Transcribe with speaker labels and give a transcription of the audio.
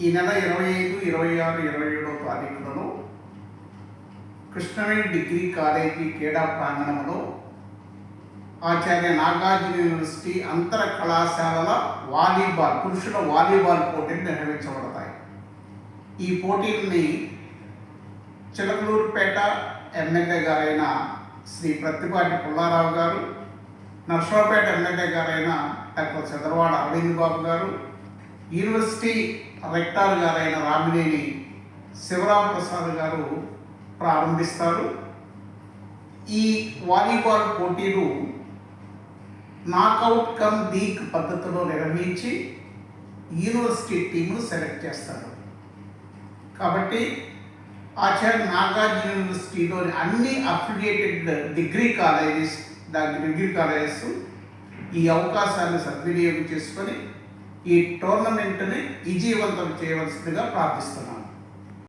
Speaker 1: ఈ నెల ఇరవై ఐదు ఇరవై ఆరు ఇరవై ఏడో తారీఖులలో కృష్ణవేణి డిగ్రీ కాలేజీ క్రీడా ప్రాంగణంలో ఆచార్య నాగార్జున యూనివర్సిటీ అంతర కళాశాలల వాలీబాల్ పురుషుల వాలీబాల్ పోటీలు నిర్వహించబడతాయి. ఈ పోటీల్ని చిలకలూరుపేట ఎమ్మెల్యే గారైన శ్రీ ప్రత్తిపాటి పుల్లారావు గారు నర్సరావుపేట ఎమ్మెల్యే గారైన డాక్టర్ చంద్రవాడ అరవింద్ బాబు గారు యూనివర్సిటీ రెక్టార్ గారైన రామినేని శివరాం ప్రసాద్ గారు ప్రారంభిస్తారు. ఈ వాలీబాల్ పోటీలు నాకౌట్ కమ్ లీగ్ పద్ధతిలో నిర్వహించి యూనివర్సిటీ టీమును సెలెక్ట్ చేస్తారు. కాబట్టి ఆచార్య నాగార్జున యూనివర్సిటీలోని అన్ని అఫిలియేటెడ్ డిగ్రీ కాలేజెస్ దాని డిగ్రీ కాలేజెస్ ఈ అవకాశాన్ని సద్వినియోగం చేసుకొని ఈ టోర్నమెంట్ని విజయవంతం చేయవలసిందిగా ప్రార్థిస్తున్నాను.